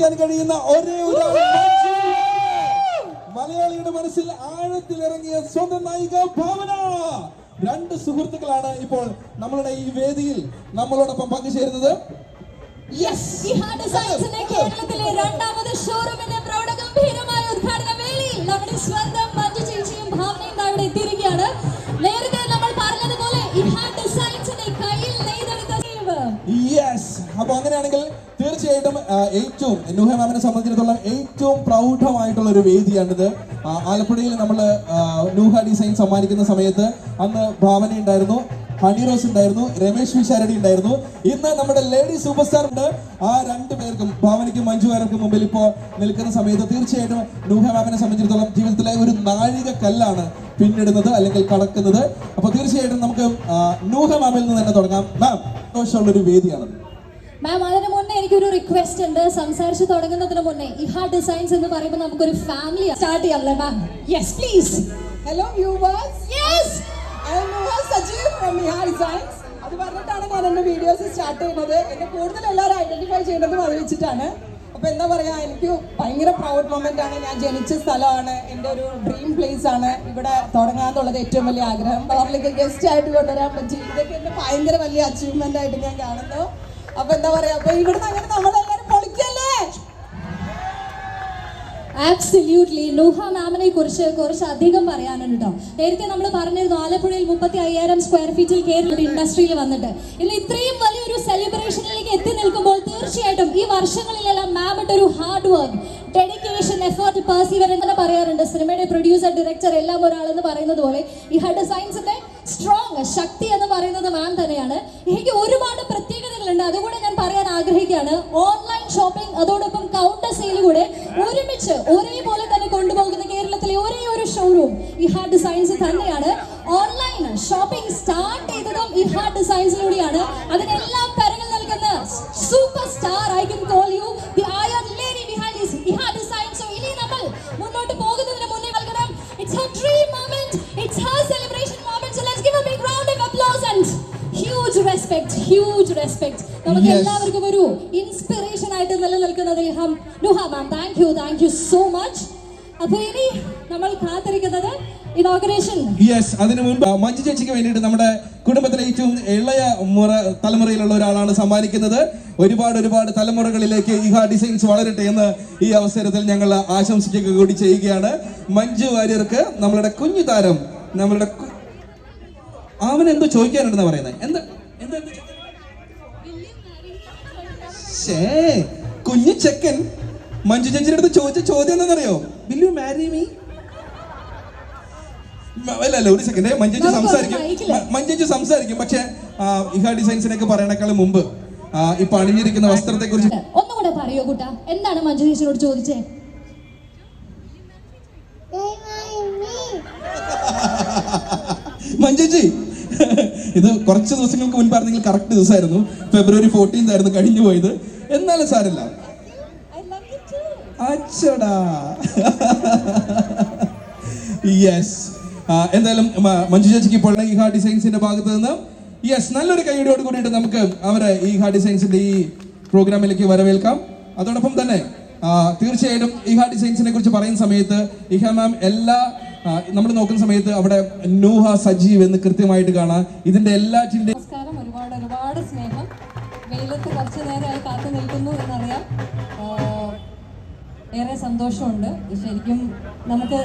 കഴിയുന്ന ഒരേ ഒരാൾ വാര്യർ. മലയാളിയുടെ മനസ്സിൽ ആഴത്തിലിറങ്ങിയ സ്വന്തം നായിക ഭാവന. രണ്ട് സുഹൃത്തുക്കളാണ് ഇപ്പോൾ നമ്മളുടെ ഈ വേദിയിൽ നമ്മളോടൊപ്പം പങ്കുചേരുന്നത്. യെസ് ഇഹാ ഡിസൈൻസിന്റെ കേരളത്തിലെ രണ്ടാമത് ഷോറൂമിന്റെ പ്രൗഢഗംഭീരമായ ഉദ്ഘാടന വേളയിൽ നമ്മുടെ സ്വന്തം മഞ്ജു ചേച്ചിയും ഭാവനയും ദാ എത്തിയിരിക്കുകയാണ്. നേരത്തെ നമ്മൾ പറഞ്ഞതുപോലെ. യെസ് അപ്പൊ അങ്ങനെയാണെങ്കിൽ തീർച്ചയായിട്ടും ഏറ്റവും നുഹ മാമിനെ സംബന്ധിച്ചിടത്തോളം ഏറ്റവും പ്രൗഢമായിട്ടുള്ള ഒരു വേദിയാണിത്. ആലപ്പുഴയിൽ നമ്മൾ നൂഹ ഡിസൈൻ സമ്മാനിക്കുന്ന സമയത്ത് അന്ന് ഭാവന ഉണ്ടായിരുന്നു ഹണി റോസ് ഉണ്ടായിരുന്നു രമേശ് വിശാരടി ഉണ്ടായിരുന്നു. ഇന്ന് നമ്മുടെ ലേഡി സൂപ്പർ സ്റ്റാർ ഉണ്ട്. ആ രണ്ടു പേർക്കും ഭാവനയ്ക്കും മഞ്ജുവാരർക്കും മുമ്പിൽ ഇപ്പോൾ നിൽക്കുന്ന സമയത്ത് തീർച്ചയായിട്ടും നൂഹ മാമിനെ സംബന്ധിച്ചിടത്തോളം ജീവിതത്തിലെ ഒരു നാഴിക കല്ലാണ് പിന്നിടുന്നത് അല്ലെങ്കിൽ കടക്കുന്നത്. അപ്പൊ തീർച്ചയായിട്ടും നമുക്ക് നൂഹ മാമിൽ നിന്ന് തന്നെ തുടങ്ങാം. മാം സന്തോഷമുള്ള ഒരു വേദിയാണ്. മാം എനിക്കൊരു റിക്വസ്റ്റ് ഉണ്ട്. സംസാരിച്ച് തുടങ്ങുന്നതിന് മുന്നേ ഇഹാ ഡിസൈൻസ് എന്ന് പറയുമ്പോൾ നമുക്കൊരു family start ചെയ്യാമല്ലേ ma'am yes please hello viewers yes I'm Sajeev from Iha designs അത് പറഞ്ഞിട്ടാണ് ഞാൻ എന്റെ വീഡിയോസ് സ്റ്റാർട്ട് ചെയ്യുന്നത്. എന്നെ കൂടുതൽ എല്ലാവരും ഐഡന്റിഫൈ ചെയ്യുന്നതും അത് വെച്ചിട്ടാണ്. അപ്പോൾ എന്താ പറയുക എനിക്ക് ഭയങ്കര പ്രൗഡ് മൊമെന്റ് ആണ്. ഞാൻ ജനിച്ച സ്ഥലമാണ്. എന്റെ ഒരു ഡ്രീം പ്ലേസ് ആണ്. ഇവിടെ തുടങ്ങാന്നുള്ളത് ഏറ്റവും വലിയ ആഗ്രഹം. പബ്ലിക് ഗസ്റ്റ് ആയിട്ട് കൊണ്ടുവരാൻ പറ്റി. ഇതൊക്കെ എന്റെ ഭയങ്കര വലിയ അച്ചീവ്മെന്റ് ആയിട്ട് ഞാൻ കാണുന്നു. അപ്പോൾ എന്താ പറയാ അപ്പൊ ഇവിടുന്ന് അങ്ങനെ നമ്മളെല്ലാരും പൊളിക്കല്ലേ? ആബ്സല്യൂട്ട്ലി നൂഹ മാമിനെ കുറിച്ച് കുറച്ച് അധികം പറയാനുണ്ട്. കേട്ടോ നേരത്തെ നമ്മൾ പറഞ്ഞിരുന്നു ആലപ്പുഴയിൽ മുപ്പത്തി അയ്യായിരം സ്ക്വയർ ഫീറ്റിൽ കേരള ഇൻഡസ്ട്രിയിൽ വന്നിട്ട്. ഇന്ന് ഇത്രയും വലിയൊരു സെലിബ്രേഷനിലേക്ക് എത്തി നിൽക്കുമ്പോൾ തീർച്ചയായിട്ടും ഈ വർഷങ്ങളിലെല്ലാം മാമിന്റെ ഒരു hard work dedication effort persevere എന്ന് പറയാറുണ്ട്. സിനിമയുടെ പ്രൊഡ്യൂസർ ഡയറക്ടർ എല്ലാം ഒരാളെന്ന് പറയുന്നത് പോലെ ഈ ഹഡ് സയൻസിന്റെ സ്ട്രോങ് ശക്തി എന്ന് പറയുന്നത് മാം തന്നെയാണ്. എനിക്ക് ഒരുപാട് പ്രത്യേകതകളുണ്ട് അതുകൂടെ ഞാൻ പറയാൻ ആഗ്രഹിക്കുകയാണ് ഓൺലൈൻ ഷോപ്പിംഗ് അതോടൊപ്പം കൗണ്ടർ സെയിൽ കൂടെ ഒരുമിച്ച് ഒരേപോലെ തന്നെ കൊണ്ടുപോകുന്ന കേരളത്തിലെ ഒരേ ഒരു ഷോറൂം ഇഹാ ഡിസൈൻസ് തന്നെയാണ്. ഓൺലൈൻ ഷോപ്പിംഗ് സ്റ്റാർട്ട് ചെയ്തതും ഇഹാ ഡിസൈൻസിലൂടെയാണ് ഹ്യൂജ് റെസ്പെക്ട് ഹ്യൂജ് റെസ്പെക്ട് നമുക്ക് എല്ലാവർക്കും ഒരു ഇൻസ്പിറേഷൻ ആയിട്ട് നിലനിൽക്കുന്ന അദ്ദേഹം Nuha ma'am thank you thank you so much അപ്പോൾ ഇനി നമ്മൾ കാത്തിരിക്കുന്നത് ഇനോഗ്രേഷൻ യെസ് അതിനു മുൻപ് മഞ്ജു ചേച്ചിക്ക് വേണ്ടിയിട്ട് നമ്മുടെ കുടുംബത്തിലെ ഏറ്റവും ഇളയ മുറ തലമുറയിലുള്ള ഒരാളാണ് സമ്മാനിക്കുന്നത്. ഒരുപാട് ഒരുപാട് തലമുറകളിലേക്ക് ഇഹ ഡിസൈൻസ് വളരട്ടെ എന്ന് ഈ അവസരത്തിൽ ഞങ്ങൾ ആശംസിക്കുക കൂടി ചെയ്യുകയാണ്. മഞ്ജു വാര്യർക്ക് നമ്മളുടെ കുഞ്ഞു താരം നമ്മളുടെ അവനെന്തോ ചോദിക്കാനുണ്ടെന്നാ പറയുന്നത് എന്താ? കുഞ്ഞു ചെക്കൻ മഞ്ജു ചേച്ചിയുടെ അടുത്ത് ചോദിച്ച ചോദ്യം എന്താണെന്നറിയോ? വിൽ യു മാരി മീ അല്ല അല്ല ഒരു സെക്കൻഡ് മഞ്ജു സംസാരിക്കും. മഞ്ജു സംസാരിക്കും. പക്ഷെ ഇഹ ഡിസൈൻസിനൊക്കെ പറയണേക്കാളും മുമ്പ് ഇപ്പൊ അണിഞ്ഞിരിക്കുന്ന വസ്ത്രത്തെ കുറിച്ച് ഒന്നുകൂടെ പറയോ കുട്ട? എന്താണ് മഞ്ജു ചേച്ചിയോട് ചോദിച്ചേ? മഞ്ചേച്ചി ഇത് കുറച്ച് ദിവസങ്ങൾക്ക് മുൻപ് മുൻപായിരുന്നെങ്കിൽ കറക്റ്റ് ദിവസമായിരുന്നു. ഫെബ്രുവരി ഫോർട്ടീൻത് ആയിരുന്നു കഴിഞ്ഞു പോയത്. എന്നാലും സാരല്ല അച്ചടാ. യെസ് എന്തായാലും മഞ്ജു ചേച്ചിക്ക് ഇപ്പോൾ ഈ ഹാ ഡിസൈൻസിന്റെ ഭാഗത്ത് നിന്ന്. യെസ് നല്ലൊരു കൈയടിയോട് കൂടിയിട്ട് നമുക്ക് അവരെ ഈ ഹാ ഡിസൈൻസിന്റെ ഈ പ്രോഗ്രാമിലേക്ക് വരവേൽക്കാം. അതോടൊപ്പം തന്നെ തീർച്ചയായിട്ടും ഇഹ ഡിസൈൻസിനെ കുറിച്ച് പറയുന്ന സമയത്ത് ഇഹ മാം എല്ലാ നമ്മൾ നോക്കുന്ന സമയത്ത് അവിടെ നൂഹ സജീവ് എന്ന് കൃത്യമായിട്ട് കാണാം. ഇതിന്റെ എല്ലാറ്റിന്റെ നമസ്കാരം. ഒരുപാട് ഒരുപാട് സ്നേഹം. വെയിലത്ത് കുറച്ച് നേരമായി കാത്തു നിൽക്കുന്നു എന്നറിയാം. ഏറെ സന്തോഷമുണ്ട്. ശരിക്കും നമുക്ക്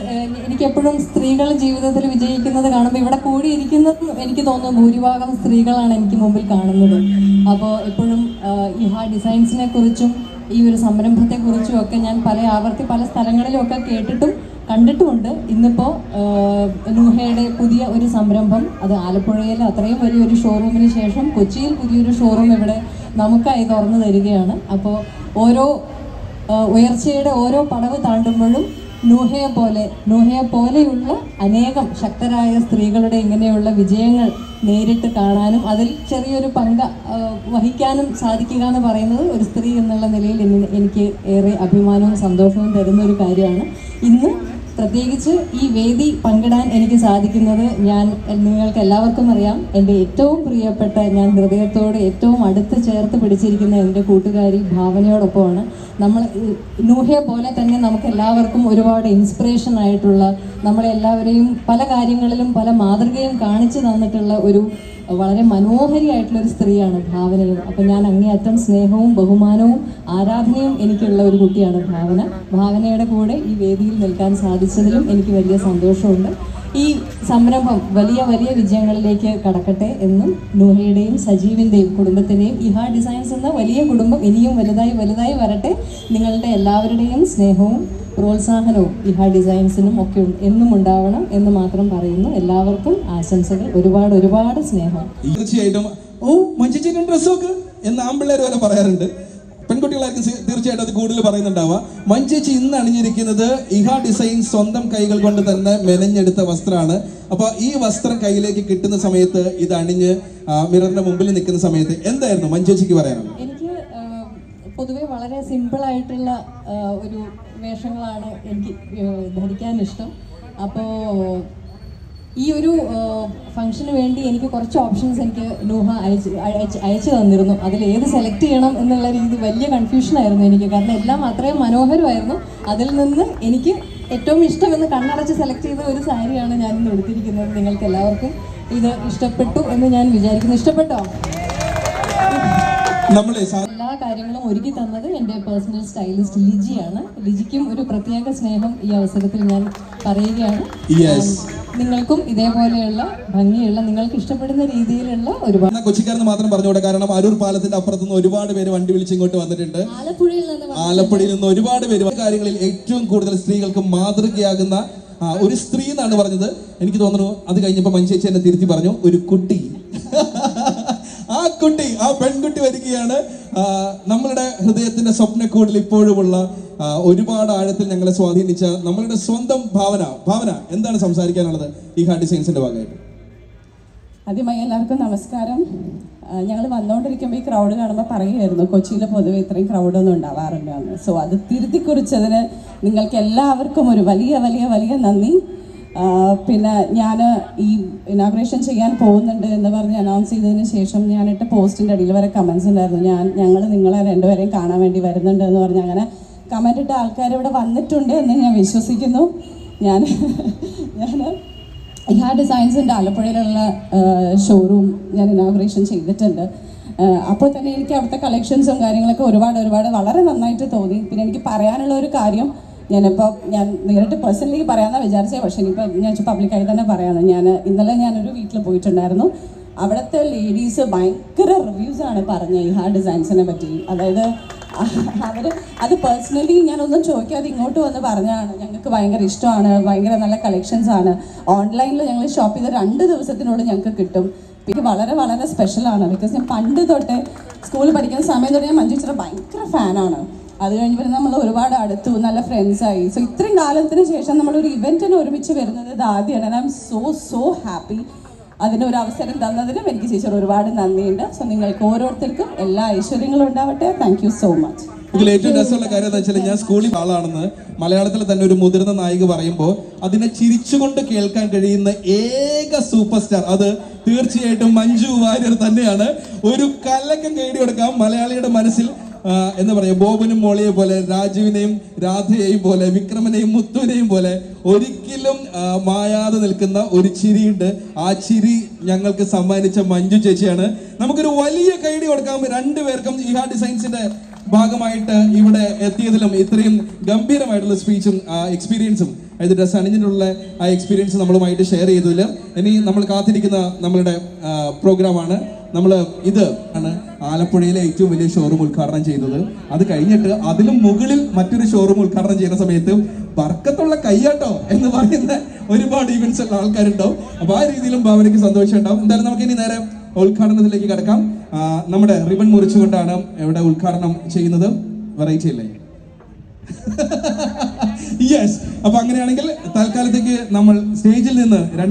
എനിക്ക് എപ്പോഴും സ്ത്രീകൾ ജീവിതത്തിൽ വിജയിക്കുന്നത് കാണുമ്പോൾ ഇവിടെ കൂടിയിരിക്കുന്നത് എനിക്ക് തോന്നുന്നു ഭൂരിഭാഗം സ്ത്രീകളാണ് എനിക്ക് മുമ്പിൽ കാണുന്നത്. അപ്പോൾ എപ്പോഴും ഇഹ ഡിസൈൻസിനെ കുറിച്ചും ഈ ഒരു സംരംഭത്തെ കുറിച്ചും ഒക്കെ ഞാൻ പല ആവർത്തി പല സ്ഥലങ്ങളിലും ഒക്കെ കേട്ടിട്ടും കണ്ടിട്ടുമുണ്ട്. ഇന്നിപ്പോ നൂഹയുടെ പുതിയ ഒരു സംരംഭം അത് ആലപ്പുഴയിൽ അത്രയും വലിയൊരു ഷോറൂമിന് ശേഷം കൊച്ചിയിൽ പുതിയൊരു ഷോറൂം ഇവിടെ നമുക്കായി തുറന്നു തരികയാണ്. അപ്പോൾ ഓരോ ഉയർച്ചയുടെ ഓരോ പടവ് താണ്ടുമ്പോഴും നൂഹയെ പോലെ നൂഹയെ പോലെയുള്ള അനേകം ശക്തരായ സ്ത്രീകളുടെ ഇങ്ങനെയുള്ള വിജയങ്ങൾ നേരിട്ട് കാണാനും അതിൽ ചെറിയൊരു പങ്ക് വഹിക്കാനും സാധിക്കുക എന്ന് പറയുന്നത് ഒരു സ്ത്രീ എന്നുള്ള നിലയിൽ എനിക്ക് ഏറെ അഭിമാനവും സന്തോഷവും തരുന്ന ഒരു കാര്യമാണ്. ഇന്ന് പ്രത്യേകിച്ച് ഈ വേദി പങ്കിടാൻ എനിക്ക് സാധിക്കുന്നത് ഞാൻ നിങ്ങൾക്ക് എല്ലാവർക്കും അറിയാം. എന്റെ ഏറ്റവും പ്രിയപ്പെട്ട ഞാൻ ഹൃദയത്തോട് ഏറ്റവും അടുത്ത് ചേർത്ത് പിടിച്ചിരിക്കുന്ന എന്റെ കൂട്ടുകാരി ഭാവനയോടൊപ്പമാണ്. നമ്മൾ നൂഹയെ പോലെ തന്നെ നമുക്ക് എല്ലാവർക്കും ഒരുപാട് ഇൻസ്പിറേഷൻ ആയിട്ടുള്ള നമ്മളെല്ലാവരെയും പല കാര്യങ്ങളിലും പല മാതൃകയും കാണിച്ചു തന്നിട്ടുള്ള ഒരു വളരെ മനോഹരിയായിട്ടുള്ള ഒരു സ്ത്രീയാണ് ഭാവനയും. അപ്പം ഞാൻ അങ്ങേയറ്റം സ്നേഹവും ബഹുമാനവും ആരാധനയും എനിക്കുള്ള ഒരു കുട്ടിയാണ് ഭാവന. ഭാവനയുടെ കൂടെ ഈ വേദിയിൽ നിൽക്കാൻ സാധിച്ചതിലും എനിക്ക് വലിയ സന്തോഷമുണ്ട്. ഈ സംരംഭം വലിയ വലിയ വിജയങ്ങളിലേക്ക് കടക്കട്ടെ എന്നും നൂഹയുടെയും സജീവിന്റെയും കുടുംബത്തിന്റെയും ഇഹാ ഡിസൈൻസ് എന്ന വലിയ കുടുംബം ഇനിയും വലുതായി വലുതായി വരട്ടെ. നിങ്ങളുടെ എല്ലാവരുടെയും സ്നേഹവും പ്രോത്സാഹനവും ഇഹാ ഡിസൈൻസിനും ഒക്കെ എന്നും ഉണ്ടാവണം എന്ന് മാത്രം പറയുന്നു. എല്ലാവർക്കും ആശംസകൾ. ഒരുപാട് ഒരുപാട് സ്നേഹം. തീർച്ചയായിട്ടും. ഓ മഞ്ചിച്ചിട്ടുണ്ട് ഡ്രസ്സൊക്കെ എന്ന് ആമ്പിള്ളേർ വരെ പറയാറുണ്ട്. സി- തീർച്ചയായിട്ടും അത് കൂടുതൽ പറയുന്നുണ്ടാവുക മഞ്ചേച്ചി ഇന്ന് അണിഞ്ഞിരിക്കുന്നത് ഇഹ ഡിസൈൻ സ്വന്തം കൈകൾ കൊണ്ട് തന്നെ മെനഞ്ഞെടുത്ത വസ്ത്രമാണ്. അപ്പൊ ഈ വസ്ത്രം കയ്യിലേക്ക് കിട്ടുന്ന സമയത്ത് ഇത് അണിഞ്ഞ് മിററിന്റെ മുമ്പിൽ നിൽക്കുന്ന സമയത്ത് എന്തായിരുന്നു? മഞ്ചേച്ചിക്ക് പറയാനുള്ളത് എനിക്ക് പൊതുവെ വളരെ സിമ്പിൾ ആയിട്ടുള്ള ഒരു വേഷങ്ങളാണ് എനിക്ക് ധരിക്കാൻ ഇഷ്ടം അപ്പോൾ ഈ ഒരു ഫംഗ്ഷന് വേണ്ടി എനിക്ക് കുറച്ച് ഓപ്ഷൻസ് എനിക്ക് നൂഹ അയച്ച് അയച്ച് അയച്ചു തന്നിരുന്നു. അതിൽ ഏത് സെലക്ട് ചെയ്യണം എന്നുള്ള രീതി വലിയ കൺഫ്യൂഷനായിരുന്നു എനിക്ക്. കാരണം എല്ലാം അത്രയും മനോഹരമായിരുന്നു. അതിൽ നിന്ന് എനിക്ക് ഏറ്റവും ഇഷ്ടമെന്ന് കണ്ണടച്ച് സെലക്ട് ചെയ്ത ഒരു സാരിയാണ് ഞാൻ ഇന്ന് എടുത്തിരിക്കുന്നത് നിങ്ങൾക്ക് എല്ലാവർക്കും ഇത് ഇഷ്ടപ്പെട്ടു എന്ന് ഞാൻ വിചാരിക്കുന്നു. ഇഷ്ടപ്പെട്ടോ? എല്ലാ കാര്യങ്ങളും ഒരുക്കി തന്നത് എന്റെ പേഴ്സണൽ സ്റ്റൈലിസ്റ്റ് ലിജിയാണ്. ലിജിക്കും ഒരു പ്രത്യേക സ്നേഹം ഈ അവസരത്തിൽ ഞാൻ പറയുകയാണ്. Yes. നിങ്ങൾക്കും ഇതേപോലെയുള്ള ഭംഗിയുള്ള നിങ്ങൾക്ക് ഇഷ്ടപ്പെടുന്ന രീതിയിലുള്ള ഒരുപാട് കൊച്ചിക്കാരെന്ന് മാത്രം പറഞ്ഞുകൂടെ കാരണം അരൂർ പാലത്തിന്റെ അപ്പുറത്ത് നിന്ന് ഒരുപാട് പേര് വണ്ടി വിളിച്ച് ഇങ്ങോട്ട് വന്നിട്ടുണ്ട്. ആലപ്പുഴയിൽ നിന്ന് ആലപ്പുഴയിൽ നിന്ന് ഒരുപാട് പേര് കാര്യങ്ങളിൽ ഏറ്റവും കൂടുതൽ സ്ത്രീകൾക്ക് മാതൃകയാകുന്ന ഒരു സ്ത്രീ എന്നാണ് പറഞ്ഞത്. എനിക്ക് തോന്നുന്നു അത് കഴിഞ്ഞപ്പോൾ മഞ്ചേച്ചി എന്നെ തിരുത്തി പറഞ്ഞു ഒരു കുട്ടി. ആ കുട്ടി ആ പെൺകുട്ടി വരികയാണ്. നമ്മളുടെ ഹൃദയത്തിന്റെ സ്വപ്നക്കൂടിൽ ഇപ്പോഴുമുള്ള ഒരുപാട് ആഴത്തിൽ ഞങ്ങളെ സ്വാധീനിച്ച നമ്മളുടെ സ്വന്തം ഭാവന ഭാവന എന്താണ് സംസാരിക്കാനുള്ളത് ഈ ഹാർഡ് ഡിസൈൻസിന്റെ ഭാഗമായിട്ട്? ആദ്യമായി എല്ലാവർക്കും നമസ്കാരം. ഞങ്ങൾ വന്നുകൊണ്ടിരിക്കുമ്പോൾ ഈ ക്രൗഡ് കാണുമ്പോൾ പറയുമായിരുന്നു കൊച്ചിയിൽ പൊതുവെ ഇത്രയും ക്രൗഡൊന്നും ഉണ്ടാവാറില്ല എന്ന്. സോ അത് തിരുത്തിക്കുറിച്ചതിന് നിങ്ങൾക്ക് എല്ലാവർക്കും ഒരു വലിയ വലിയ വലിയ നന്ദി. പിന്നെ ഞാൻ ഈ ഇനാഗ്രേഷൻ ചെയ്യാൻ പോകുന്നുണ്ട് എന്ന് പറഞ്ഞ് അനൗൺസ് ചെയ്തതിന് ശേഷം ഞാനിട്ട് പോസ്റ്റിന്റെ അടിയിൽ വരെ കമൻസ് ഉണ്ടായിരുന്നു. ഞാൻ ഞങ്ങൾ നിങ്ങളെ രണ്ടുപേരെയും കാണാൻ വേണ്ടി വരുന്നുണ്ട് എന്ന് പറഞ്ഞ് അങ്ങനെ കമന്റ് ഇട്ട ആൾക്കാർ ഇവിടെ വന്നിട്ടുണ്ട് എന്ന് ഞാൻ വിശ്വസിക്കുന്നു. ഞാൻ ഞാൻ ഇഹാ ഡിസൈൻസിന്റെ ആലപ്പുഴയിലുള്ള ഷോറൂം ഞാൻ ഇനാഗ്രേഷൻ ചെയ്തിട്ടുണ്ട്. അപ്പോൾ തന്നെ എനിക്ക് അവിടുത്തെ കളക്ഷൻസും കാര്യങ്ങളൊക്കെ ഒരുപാട് ഒരുപാട് വളരെ നന്നായിട്ട് തോന്നി. പിന്നെ എനിക്ക് പറയാനുള്ള ഒരു കാര്യം ഞാനിപ്പോൾ ഞാൻ നേരിട്ട് പേഴ്സണലി പറയാമെന്നാണ് വിചാരിച്ചത് പക്ഷേ ഇനിയിപ്പോൾ ഞാൻ പബ്ലിക്കായി തന്നെ പറയാമെന്ന് ഞാൻ ഇന്നലെ ഞാനൊരു വീട്ടിൽ പോയിട്ടുണ്ടായിരുന്നു. അവിടുത്തെ ലേഡീസ് ഭയങ്കര റിവ്യൂസ് ആണ് പറഞ്ഞത് ഹാർ ഡിസൈൻസിനെ പറ്റി. അതായത് അവർ അത് പേഴ്സണലി ഞാനൊന്നും ചോദിക്കാതെ ഇങ്ങോട്ട് വന്ന് പറഞ്ഞതാണ്. ഞങ്ങൾക്ക് ഭയങ്കര ഇഷ്ടമാണ് ഭയങ്കര നല്ല കളക്ഷൻസ് ആണ്. ഓൺലൈനിൽ ഞങ്ങൾ ഷോപ്പ് ചെയ്ത രണ്ട് ദിവസത്തിനുള്ളിൽ ഞങ്ങൾക്ക് കിട്ടും. പിന്നെ വളരെ വളരെ സ്പെഷ്യലാണ് ബിക്കോസ് ഞാൻ പണ്ട് തൊട്ടേ സ്കൂളിൽ പഠിക്കുന്ന സമയം തൊട്ട് ഞാൻ മഞ്ജു ഭയങ്കര ഫാനാണ് അത് കഴിഞ്ഞ് പിന്നെ നമ്മൾ ഒരുപാട് അടുത്തു നല്ല ഫ്രണ്ട്സായി സോ ഇത്രയും കാലത്തിന് ശേഷം ഒരു ഇവന്റിന് ഒരുമിച്ച് വരുന്നത് ഇത് ആദ്യമാണ്. I'm so so happy അതിന് ഒരു അവസരം തന്നതിനും എനിക്ക് ചേച്ചി ഒരുപാട് നന്ദിയുണ്ട്. സോ നിങ്ങൾക്ക് ഓരോരുത്തർക്കും എല്ലാ ഐശ്വര്യങ്ങളും ഉണ്ടാവട്ടെ. താങ്ക് യു സോ മച്ച് ഇതിൽ ഏറ്റവും രസമുള്ള കാര്യം എന്താ വെച്ചാൽ ഞാൻ സ്കൂളിൽ ആളാണെന്ന് മലയാളത്തിൽ തന്നെ ഒരു മുതിർന്ന നായിക പറയുമ്പോൾ അതിനെ ചിരിച്ചുകൊണ്ട് കേൾക്കാൻ കഴിയുന്ന ഏക സൂപ്പർ സ്റ്റാർ അത് തീർച്ചയായിട്ടും മഞ്ജു വാര്യർ തന്നെയാണ്. ഒരു കലക്കം കേടി കൊടുക്കാം മലയാളിയുടെ മനസ്സിൽ പറയും പറയാ. ബോബനും മോളിയെ പോലെ രാജുവിനെയും രാധയെയും പോലെ വിക്രമനെയും മുത്തുവിനെയും പോലെ ഒരിക്കലും മായാതെ നിൽക്കുന്ന ഒരു ചിരിയുണ്ട്. ആ ചിരി ഞങ്ങൾക്ക് സമ്മാനിച്ച മഞ്ജു ചേച്ചിയാണ്. നമുക്കൊരു വലിയ കൈഡി കൊടുക്കാം രണ്ടുപേർക്കും ഇഹാ ഡിസൈൻസിന്റെ ഭാഗമായിട്ട് ഇവിടെ എത്തിയതിലും ഇത്രയും ഗംഭീരമായിട്ടുള്ള സ്പീച്ചും എക്സ്പീരിയൻസും അതായത് ഡ്രസ് അണിഞ്ഞിട്ടുള്ള ആ എക്സ്പീരിയൻസ് നമ്മളുമായിട്ട് ഷെയർ ചെയ്തതിൽ ഇനി നമ്മൾ കാത്തിരിക്കുന്ന നമ്മളുടെ പ്രോഗ്രാമാണ് നമ്മൾ ഇത് ആണ് ആലപ്പുഴയിലെ ഏറ്റവും വലിയ ഷോറൂം ഉദ്ഘാടനം ചെയ്തത്. അത് കഴിഞ്ഞിട്ട് അതിലും മുകളിൽ മറ്റൊരു ഷോറൂം ഉദ്ഘാടനം ചെയ്യുന്ന സമയത്ത് വർക്കത്തുള്ള കയ്യാട്ടോ എന്ന് പറയുന്ന ഒരുപാട് ഇവൻസ് ഉള്ള ആൾക്കാരുണ്ടാവും. അപ്പൊ ആ രീതിയിലും ഭാവനയ്ക്ക് സന്തോഷം ഉണ്ടാവും എന്തായാലും നമുക്ക് ഇനി നേരെ ഉദ്ഘാടനത്തിലേക്ക് കടക്കാം. നമ്മുടെ റിബൺ മുറിച്ചുകൊണ്ടാണ് ഇവിടെ ഉദ്ഘാടനം ചെയ്യുന്നത്. വെറൈറ്റി അല്ലേ? യെസ് അപ്പൊ അങ്ങനെയാണെങ്കിൽ തൽക്കാലത്തേക്ക് നമ്മൾ സ്റ്റേജിൽ നിന്ന് രണ്ട്